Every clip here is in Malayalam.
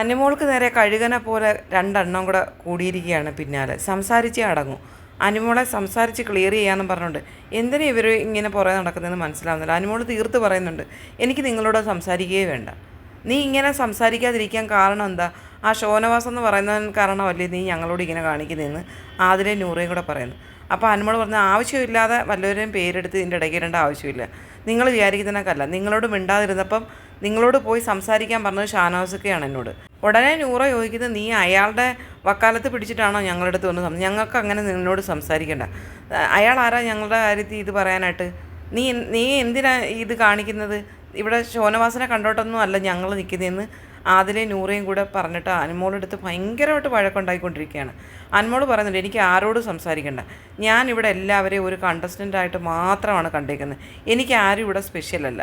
അനുമോൾക്ക് നേരെ കഴുകനെ പോലെ രണ്ടെണ്ണം കൂടെ കൂടിയിരിക്കുകയാണ് പിന്നാലെ. സംസാരിച്ചേ അടങ്ങും. അനുമോളെ സംസാരിച്ച് ക്ലിയർ ചെയ്യാമെന്ന് പറഞ്ഞുകൊണ്ട് എന്തിനാ ഇവർ ഇങ്ങനെ പുറകെ നടക്കുന്നതെന്ന് മനസ്സിലാവുന്നില്ല. അനുമോൾ തീർത്ത് പറയുന്നുണ്ട് എനിക്ക് നിങ്ങളോട് സംസാരിക്കുകയേ വേണ്ട. നീ ഇങ്ങനെ സംസാരിക്കാതിരിക്കാൻ കാരണം എന്താ? ആ ഷോനവാസം എന്ന് പറയുന്നതിന് കാരണമല്ലേ നീ ഞങ്ങളോട് ഇങ്ങനെ കാണിക്കുന്നതെന്ന് ആതിരെ നൂറയും കൂടെ പറയുന്നു. അപ്പോൾ അനുമോൾ പറഞ്ഞ ആവശ്യമില്ലാതെ വല്ലവരെയും പേരെടുത്ത് ഇതിന്റെ ഇടയ്ക്ക് ഇടേണ്ട ആവശ്യമില്ല. നിങ്ങൾ വിചാരിക്കുന്നതിനൊക്കെയല്ല നിങ്ങളോട് മിണ്ടാതിരുന്നപ്പം നിങ്ങളോട് പോയി സംസാരിക്കാൻ പറഞ്ഞത് ഷാനവാസൊക്കെയാണ് എന്നോട്. ഉടനെ നൂറ ചോദിക്കുന്നത് നീ അയാളുടെ വക്കാലത്ത് പിടിച്ചിട്ടാണോ ഞങ്ങളുടെ അടുത്ത് വന്ന് ഞങ്ങൾക്ക് അങ്ങനെ നിന്നോട് സംസാരിക്കണ്ട. അയാൾ ആരാ ഞങ്ങളുടെ കാര്യത്തിൽ ഇത് പറയാനായിട്ട്? നീ നീ എന്തിനാ ഇത് കാണിക്കുന്നത്? ഇവിടെ ശോനവാസനെ കണ്ടോട്ടൊന്നും അല്ല ഞങ്ങൾ നിൽക്കുന്നതെന്ന് ആദിലെ നൂറയും കൂടെ പറഞ്ഞിട്ട് അനുമോളെടുത്ത് ഭയങ്കരമായിട്ട് വഴക്കുണ്ടായിക്കൊണ്ടിരിക്കുകയാണ്. അനുമോൾ പറയുന്നുണ്ട് എനിക്ക് ആരോടും സംസാരിക്കണ്ട. ഞാൻ ഇവിടെ എല്ലാവരെയും ഒരു കണ്ടസ്റ്റന്റായിട്ട് മാത്രമാണ് കണ്ടേക്കുന്നത്. എനിക്ക് ആരും ഇവിടെ സ്പെഷ്യലല്ല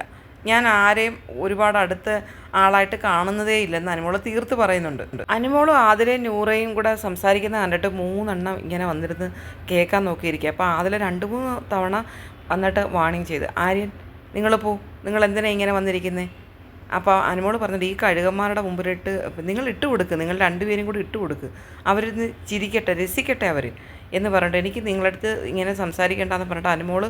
ഞാൻ ആരെയും ഒരുപാട് അടുത്ത് ആളായിട്ട് കാണുന്നതേ ഇല്ലെന്ന് അനുമോൾ തീർത്ത് പറയുന്നുണ്ട്. അനുമോളും ആതിലെ നൂറയും കൂടെ സംസാരിക്കുന്ന കണ്ടിട്ട് മൂന്നെണ്ണം ഇങ്ങനെ വന്നിരുന്ന് കേൾക്കാൻ നോക്കിയിരിക്കുക. അപ്പോൾ ആതിലെ രണ്ട് മൂന്ന് തവണ വന്നിട്ട് വാണിംഗ് ചെയ്ത്. ആര്യൻ നിങ്ങൾ പോ. നിങ്ങൾ എന്തിനാണ് ഇങ്ങനെ വന്നിരിക്കുന്നത് അപ്പോൾ അനുമോൾ പറഞ്ഞിട്ട് ഈ കഴുകന്മാരുടെ മുമ്പിലിട്ട് നിങ്ങൾ ഇട്ട് കൊടുക്ക്. നിങ്ങൾ രണ്ടുപേരും കൂടി ഇട്ട് കൊടുക്ക്. അവരിന്ന് ചിരിക്കട്ടെ രസിക്കട്ടെ അവർ എന്ന് പറഞ്ഞിട്ട് എനിക്ക് നിങ്ങളടുത്ത് ഇങ്ങനെ സംസാരിക്കേണ്ടെന്ന് പറഞ്ഞിട്ട് അനുമോൾ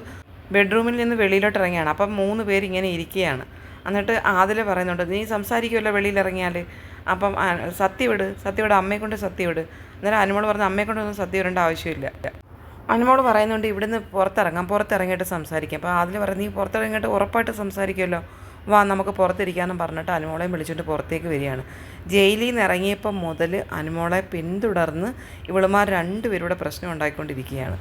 ബെഡ്റൂമിൽ നിന്ന് വെളിയിലോട്ട് ഇറങ്ങിയാണ്. അപ്പം മൂന്ന് പേര് ഇങ്ങനെ ഇരിക്കുകയാണ്. എന്നിട്ട് ആദില പറയുന്നുണ്ട് നീ സംസാരിക്കുമല്ലോ വെളിയിലിറങ്ങിയാൽ അപ്പം സത്യ വിട് അമ്മയെ കൊണ്ട് സത്യം വിട് അന്നേരം അനുമോൾ പറഞ്ഞു അമ്മയെ കൊണ്ടൊന്നും സത്യം വിടേണ്ട ആവശ്യമില്ല. അനുമോൾ പറയുന്നുണ്ട് ഇവിടുന്ന് പുറത്തിറങ്ങാം. പുറത്തിറങ്ങിയിട്ട് സംസാരിക്കാം. അപ്പോൾ അതിൽ പറഞ്ഞു നീ പുറത്തിറങ്ങിയിട്ട് ഉറപ്പായിട്ട് സംസാരിക്കുമല്ലോ വാ നമുക്ക് പുറത്തിരിക്കാമെന്ന് പറഞ്ഞിട്ട് അനുമോളെയും വിളിച്ചിട്ട് പുറത്തേക്ക് വരികയാണ്. ജയിലിൽ നിന്ന് ഇറങ്ങിയപ്പം മുതൽ അനുമോളെ പിന്തുടർന്ന് ഇവളുമാർ രണ്ടുപേരുടെ പ്രശ്നം ഉണ്ടായിക്കൊണ്ടിരിക്കുകയാണ്.